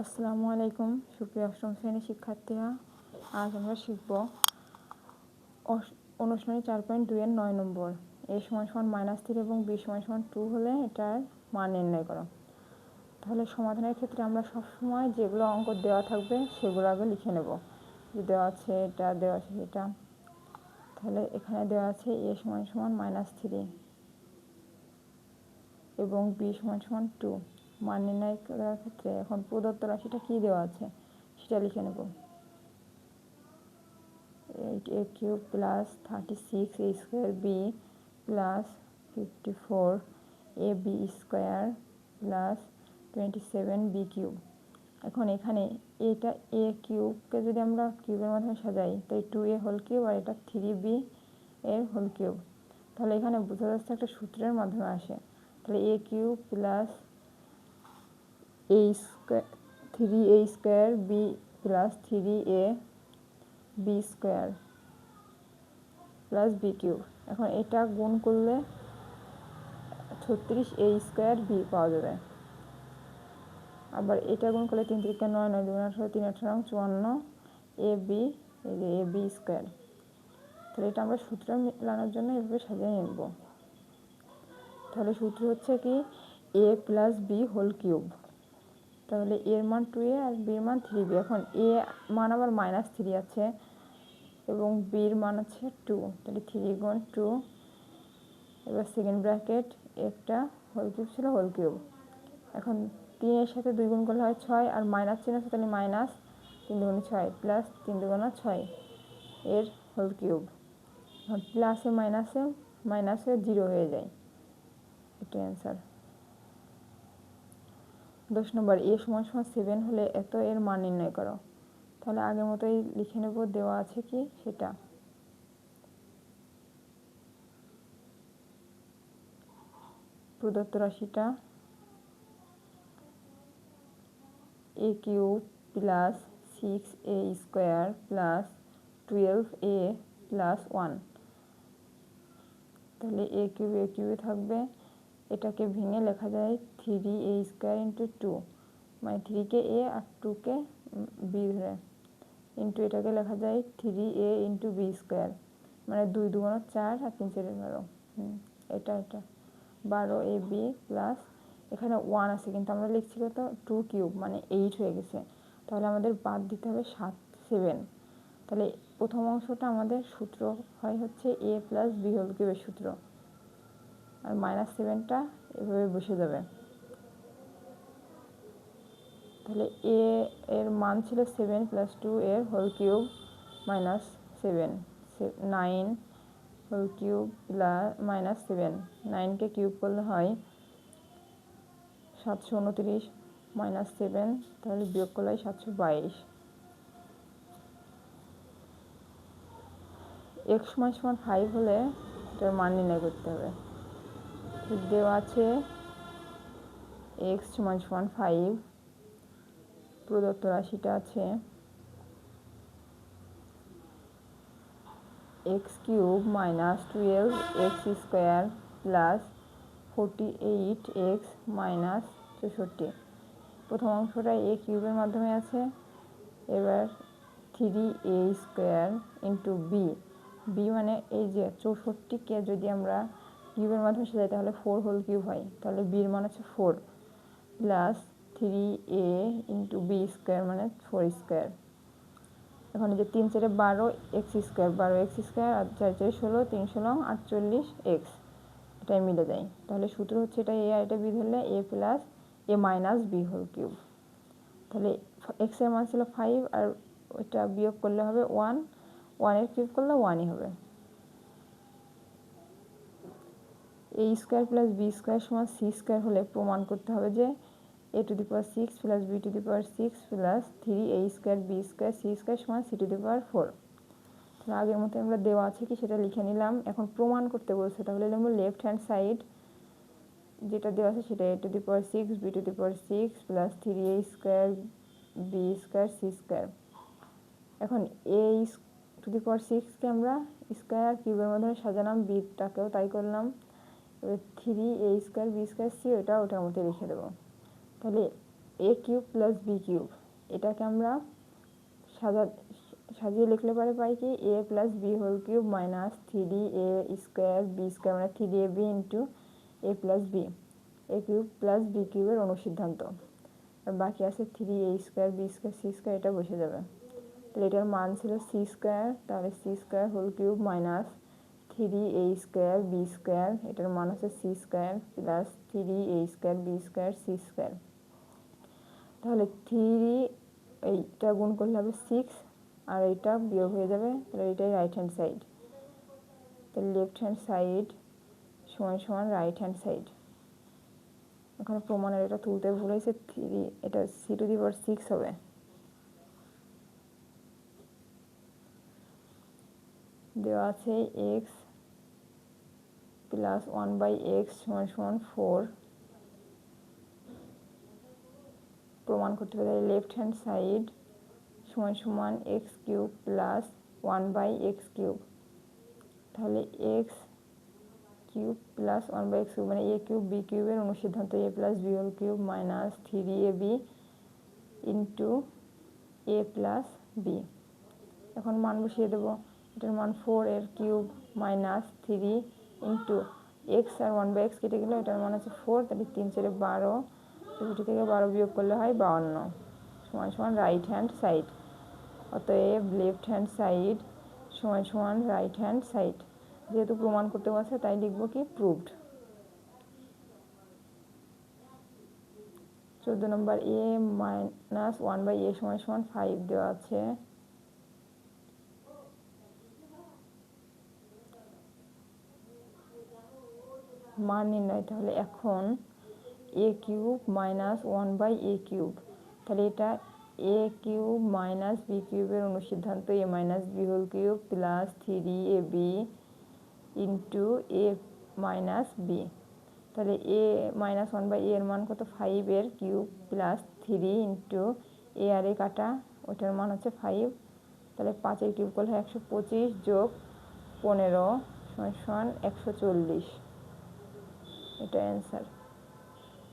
আসসালামু আলাইকুম, সুপ্রিয় অষ্টম শ্রেণির শিক্ষার্থীরা। আজ আমরা শিখব অনুশীলনী চার পয়েন্ট দুইয়ের নয় নম্বর। এ সমান সমান মাইনাস থ্রি এবং বি সমান সমান টু হলে এটার মান নির্ণয় করো। তাহলে সমাধানের ক্ষেত্রে আমরা সবসময় যেগুলো অঙ্ক দেওয়া থাকবে সেগুলো আগে লিখে নেব। যে দেওয়া আছে এটা, দেওয়া আছে এটা তাহলে এখানে দেওয়া আছে এ সমান সমান মাইনাস থ্রি এবং বি সমান সমান টু মান নির্ণয় করার ক্ষেত্রে এখন প্রদত্ত রাশিটা কী দেওয়া আছে? সেটা লিখে নেব। Eight a cube plus thirty six a square b plus fifty four a b square plus twenty seven b cube এখন এখানে এটা এ কিউবকে যদি আমরা কিউবের মাধ্যমে সাজাই, তাই টু এ হোল কিউব আর এটা থ্রি বি এর হোল কিউব তাহলে এখানে বোঝা যাচ্ছে একটা সূত্রের মাধ্যমে আসে। তাহলে a cube plus a square three a square b plus three a b square plus b cube এখন এটা গুণ করলে ছত্রিশ এ স্কোয়ার বি পাওয়া যাবে। আবার এটা গুণ করলে তিন তিরিকা নয় নয় দুগুণ আঠারো, তিন আঠারো, চুয়ান্ন এ বি এই যে এ বি স্কোয়ার তাহলে এটা আমরা সূত্র মেলানোর জন্য এভাবে সাজিয়ে নেব। তাহলে সূত্র হচ্ছে কি a plus b whole cube তাহলে এর মান টু এ আর বির মান থ্রি বি এখন এ মান আবার মাইনাস থ্রি আছে এবং বির মান আছে টু তাহলে থ্রি গুণ টু এবার সেকেন্ড ব্র্যাকেট একটা হোল কিউব ছিল হোল কিউব এখন তিনের সাথে দুই গুণ করলে হয় ছয় আর মাইনাস চিহ্ন আছে তাহলে মাইনাস তিন দুগুণে ছয় প্লাস তিন দুগুণা ছয় এর হোল কিউব প্লাসে মাইনাসে মাইনাসে জিরো হয়ে যায়। এটা অ্যান্সার দশ নম্বর, এ সমান সমান সেভেন হলে এত এর মান নির্ণয় করো। তাহলে আগের মতোই লিখে নেব, দেওয়া আছে কি? সেটা। প্রদত্ত রাশিটা a cube plus six a square plus twelve a plus one তাহলে এ কিউব এ কিউবে থাকবে। এটাকে ভেঙে লেখা যায় three a square into two মানে থ্রিকে এ আর টুকে বি ধরে। ইন্টু এটাকে লেখা যায় three a into b square মানে দুই দুগুণ চার আর তিন চারে বারো। এটা এটা। বারো এ বি প্লাস এখানে ওয়ান আছে, কিন্তু আমরা লিখছি কত? টু কিউব মানে এইট হয়ে গেছে। তাহলে আমাদের বাদ দিতে হবে সাত সেভেন তাহলে প্রথম অংশটা আমাদের সূত্র হয় হচ্ছে এ প্লাস বি হোল কিউবের সূত্র। আর মাইনাস সেভেনটা এভাবে বসে যাবে। তাহলে এ এর মান ছিল সেভেন প্লাস টু এর whole cube minus seven nine whole cube plus minus seven নাইনকে cube করলে হয় সাতশো উনত্রিশ মাইনাস সেভেন তাহলে বিয়োগ করলে হয় সাতশো বাইশ। এক্স সমান সমান ফাইভ হলে এটার মান নির্ণয় করতে হবে। দেওয়া আছে। এক্স সমান সমান ফাইভ প্রদত্ত রাশিটা আছে। X cube minus twelve x square plus forty eight x minus চৌষট্টি প্রথম অংশটা এ কিউবের মাধ্যমে আছে। এবার three a square into b. B মানে এই যে চৌষট্টিকে যদি আমরা কিউবের মাধ্যমে সাজাই তাহলে ফোর হোল কিউব হয়। তাহলে বির মান হচ্ছে four plus three a into b square মানে ফোর স্কোয়ার এখন যে তিন চারে বারো এক্স স্কোয়ার বারো এক্স স্কোয়ার আর চার চারে ষোলো তিন ষোলো আটচল্লিশ এক্স এটাই মিলে যায়। তাহলে সূত্র হচ্ছে এটা এ আর এটা বি ধরলে a plus a minus b whole cube তাহলে এক্সের মান ছিল ফাইভ আর ওইটা বিয়োগ করলে হবে ওয়ান ওয়ানের কিউব করলে ওয়ানই হবে। A square plus b square সমান সি স্কোয়ার হলে প্রমাণ করতে হবে যে a to the power six plus b to the power six plus three a square b square c square সমান c to the power four তাহলে আগের মতো আমরা দেওয়া আছে কি সেটা লিখে নিলাম। এখন প্রমাণ করতে বলছে, তাহলে লিখব লেফট হ্যান্ড সাইড যেটা দেওয়া আছে সেটা a to the power six b to the power six plus three a square b square c square এখন এ টু দি পাওয়ার সিক্সকে আমরা স্কোয়ার কিউবের মাধ্যমে সাজালাম বিটাকেও তাই করলাম। এবার three a square b square c ওটা ওটার মধ্যে লিখে দেবো। তাহলে a cube plus b cube এটাকে আমরা সাজা, সাজিয়ে লিখলে পারে পাই কি? A plus b whole cube minus three a square b square মানে three a b into a plus b a cube plus b কিউবের অনুসিদ্ধান্ত। বাকি আছে three a square b square c square এটা বসে যাবে। তাহলে এটার মান ছিল সি স্কোয়ার তাহলে c square whole cube minus three a square b square, এটার মান হচ্ছে c square plus three a square b square c square. তাহলে থ্রি এইটা গুণ করলে হবে সিক্স আর এইটা বিয়োগ হয়ে যাবে, তাহলে এটাই রাইট হ্যান্ড সাইড তাহলে লেফট হ্যান্ড সাইড সমান সমান রাইট হ্যান্ড সাইড ওখানে প্রমাণের এটা তুলতে ভুল হয়েছে, থ্রি এটা c to the power six হবে। দেওয়া আছে x plus one by x সমান সমান ফোর প্রমাণ করতে পারি লেফট হ্যান্ড সাইড সমান সমান x cube plus one by x cube তাহলে x cube plus one by x cube মানে এ কিউব বি কিউবের অনুসিদ্ধান্ত a plus b whole cube minus three a b into a plus b এখন মান বসিয়ে দেবো। এটার মান ফোর এর cube minus three into x R one by x কেটে গেলে, এটার মান আছে ফোর তাহলে তিন চারে বারো দুটি থেকে বারো বিয়োগ করলে হয় বাউন্ন। সমান সমান রাইট হ্যান্ড সাইড অতএব লেফট হ্যান্ড সাইড সমান সমান রাইট হ্যান্ড সাইড যেহেতু প্রমাণ করতে বলছে, তাই লিখব কি? প্রুভড চোদ্দ নম্বর a minus one by a সমান সমান ফাইভ দেওয়া আছে। মান নির্ণয় তাহলে এখন a cube minus one by a cube. তাহলে এটা এ কিউব মাইনাস বি কিউবের অনুসিদ্ধান্ত a minus b whole cube plus three a b into a minus b তাহলে এ মাইনাস ওয়ান বাই এর মান কত? ফাইভের cube plus three into a আর এ কাটা, ওটার মান হচ্ছে ফাইভ তাহলে পাঁচের কিউব করলে একশো পঁচিশ যোগ পনেরো সমান একশো চল্লিশ। এটা অ্যান্সার